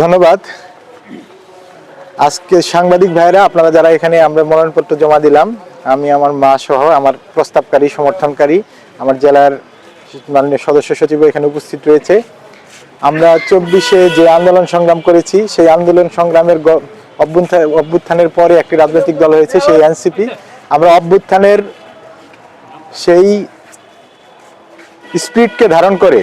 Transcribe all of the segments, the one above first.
ধন্যবাদ। আজকে সাংবাদিক ভাইরা আপনারা যারা এখানে আমরা মনোনয়নপত্র জমা দিলাম, আমি, আমার মা সহ আমার প্রস্তাবকারী, সমর্থনকারী, আমার জেলার মাননীয় সদস্য সচিব এখানে উপস্থিত রয়েছে। আমরা চব্বিশে যে আন্দোলন সংগ্রাম করেছি, সেই আন্দোলন সংগ্রামের অভ্যুত্থানের পরে একটি রাজনৈতিক দল হয়েছে, সেই এনসিপি। আমরা অভ্যুত্থানের সেই স্পিডকে ধারণ করে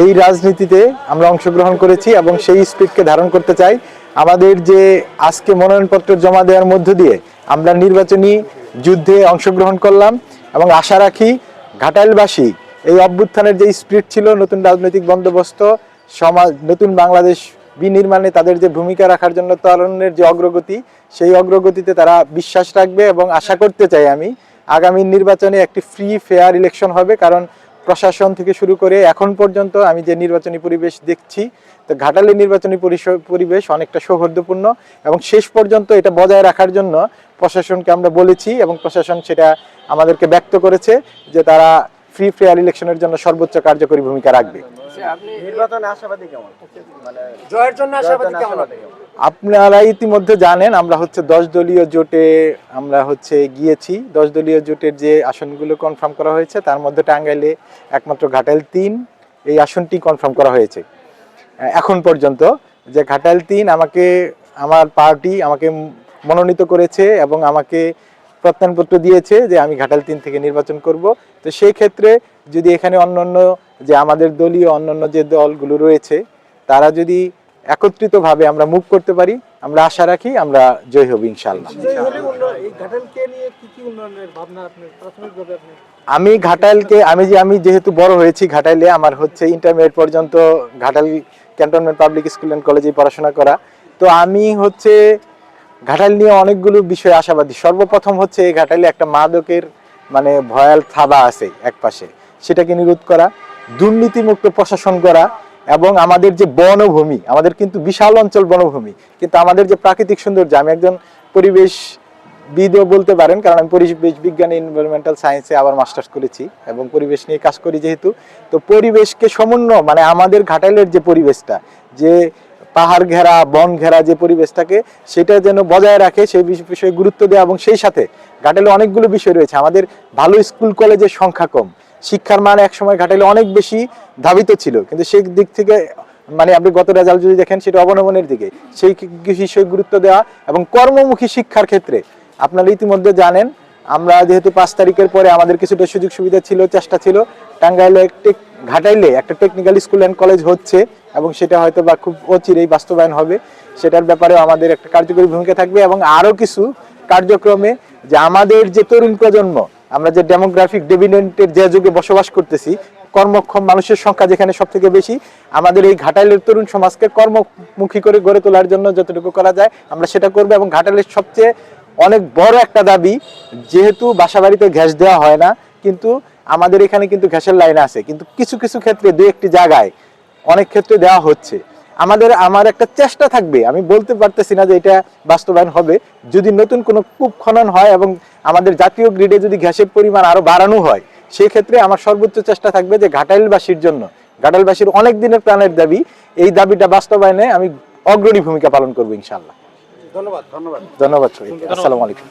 এই রাজনীতিতে আমরা অংশগ্রহণ করেছি এবং সেই স্পিডকে ধারণ করতে চাই। আমাদের যে আজকে মনোনয়নপত্র জমা দেওয়ার মধ্য দিয়ে আমরা নির্বাচনী যুদ্ধে অংশগ্রহণ করলাম এবং আশা রাখি ঘাটাইলবাসী এই অভ্যুত্থানের যে স্পিরিট ছিল, নতুন রাজনৈতিক বন্দোবস্ত, সমাজ, নতুন বাংলাদেশ বিনির্মাণে তাদের যে ভূমিকা রাখার জন্য তরুণের যে অগ্রগতি, সেই অগ্রগতিতে তারা বিশ্বাস রাখবে এবং আশা করতে চাই আমি, আগামী নির্বাচনে একটি ফ্রি ফেয়ার ইলেকশন হবে। কারণ প্রশাসন থেকে শুরু করে এখন পর্যন্ত আমি যে নির্বাচনী পরিবেশ দেখছি তো ঘাটালের নির্বাচনী পরিস- পরিবেশ অনেকটা সৌহার্দ্যপূর্ণ এবং শেষ পর্যন্ত এটা বজায় রাখার জন্য প্রশাসনকে আমরা বলেছি এবং প্রশাসন সেটা আমাদেরকে ব্যক্ত করেছে যে তারা ফ্রি ফেয়ার ইলেকশনের জন্য সর্বোচ্চ কার্যকরী ভূমিকা রাখবে। নির্বাচনে আশাবাদী কেমন? মানে জয়ের জন্য আশাবাদী কেমন? আশাবাদী কেমন? আপনারা ইতিমধ্যে জানেন, আমরা হচ্ছে দশ দলীয় জোটে, আমরা হচ্ছে গিয়েছি। দশ দলীয় জোটের যে আসনগুলো কনফার্ম করা হয়েছে, তার মধ্যে টাঙ্গাইলে একমাত্র ঘাটাইল তিন, এই আসনটি কনফার্ম করা হয়েছে। এখন পর্যন্ত যে ঘাটাইল তিন আমাকে, আমার পার্টি আমাকে মনোনীত করেছে এবং আমাকে প্রত্যয়নপত্র দিয়েছে যে আমি ঘাটাল তিন থেকে নির্বাচন করব। তো সেই ক্ষেত্রে যদি এখানে অন্যান্য যে আমাদের দলীয় অন্যান্য যে দলগুলো রয়েছে, তারা যদি একত্রিতভাবে আমরা মুভ করতে পারি। আমরা আশা রাখি আমরা জয় হব ইনশাল্লাহ আমি ঘাটাইলকে আমি যে আমি যেহেতু বড় হয়েছি ঘাটাইলে আমার হচ্ছে ইন্টারমিডিয়েট পর্যন্ত Ghatal cantonment public school and কলেজে পড়াশোনা করা। তো আমি হচ্ছে ঘাটাইল নিয়ে অনেকগুলো বিষয় আশাবাদী। সর্বপ্রথম হচ্ছে এই ঘাটাইলে একটা মাদকের মানে ভয়াল থাবা আছে এক পাশে সেটাকে নিরোধ করা দুর্নীতিমুক্ত প্রশাসন করা এবং আমাদের যে বনভূমি, আমাদের কিন্তু বিশাল অঞ্চল বনভূমি, কিন্তু আমাদের যে প্রাকৃতিক সৌন্দর্য, আমি একজন পরিবেশ বিদও বলতে পারেন, কারণ আমি পরিবেশ বিজ্ঞান এনভায়রনমেন্টাল সায়েন্সে আবার মাস্টার্স করেছি এবং পরিবেশ নিয়ে কাজ করি যেহেতু। তো পরিবেশকে সমন্বয় মানে আমাদের ঘাটাইলের যে পরিবেশটা, যে পাহাড় ঘেরা, বন ঘেরা যে পরিবেশটাকে, সেটা যেন বজায় রাখে সেই বিষ- বিষয়ে গুরুত্ব দেওয়া এবং সেই সাথে ঘাটাইলে অনেকগুলো বিষয় রয়েছে। আমাদের ভালো স্কুল কলেজের সংখ্যা কম শিক্ষার মান একসময় ঘাটাইলে অনেক বেশি ধাবিত ছিল। কিন্তু সেই দিক থেকে মানে আপনি গত রেজাল্ট যদি দেখেন, সেটা অবনমনের দিকে। সেই বিষয়ে গুরুত্ব দেওয়া এবং কর্মমুখী শিক্ষার ক্ষেত্রে আপনারা ইতিমধ্যে জানেন, আমরা যেহেতু পাঁচ তারিখের পরে আমাদের কিছুটা সুযোগ সুবিধা ছিল, চেষ্টা ছিল, টাঙ্গাইলে একটি ঘাটাইলে একটা টেকনিক্যাল স্কুল অ্যান্ড কলেজ হচ্ছে এবং সেটা হয়তো বা খুব অচিরেই বাস্তবায়ন হবে। সেটার ব্যাপারেও আমাদের একটা কার্যকরী ভূমিকা থাকবে এবং আরও কিছু কার্যক্রমে যে আমাদের যে তরুণ প্রজন্ম আমরা যে ডেমোগ্রাফিক ডেভিডেন্টের যে যুগে বসবাস করতেছি, কর্মক্ষম মানুষের সংখ্যা যেখানে সব থেকে বেশি, আমাদের এই ঘাটাইলের তরুণ সমাজকে কর্মমুখী করে গড়ে তোলার জন্য যতটুকু করা যায়, আমরা সেটা করব এবং ঘাটাইলের সবচেয়ে অনেক বড় একটা দাবি, যেহেতু বাসাবাড়িতে গ্যাস দেওয়া হয় না, কিন্তু আমাদের এখানে কিন্তু গ্যাসের লাইন আছে। কিন্তু কিছু কিছু ক্ষেত্রে দু একটি জায়গায় অনেক ক্ষেত্রে দেওয়া হচ্ছে। আমাদের আমার একটা চেষ্টা থাকবে। আমি বলতে পারতেছি না যে এটা বাস্তবায়ন হবে। যদি নতুন কোনো কূপ খনন হয় এবং আমাদের জাতীয় গ্রিডে যদি গ্যাসের পরিমাণ আরও বাড়ানো হয় সেই ক্ষেত্রে আমার সর্বোচ্চ চেষ্টা থাকবে যে ঘাটাইলবাসীর জন্য। ঘাটাইলবাসীর অনেক দিনের প্রাণের দাবি এই দাবিটা বাস্তবায়নে আমি অগ্রণী ভূমিকা পালন করব ইনশাল্লাহ ধন্যবাদ ধন্যবাদ। ধন্যবাদ। আসসালামু আলাইকুম।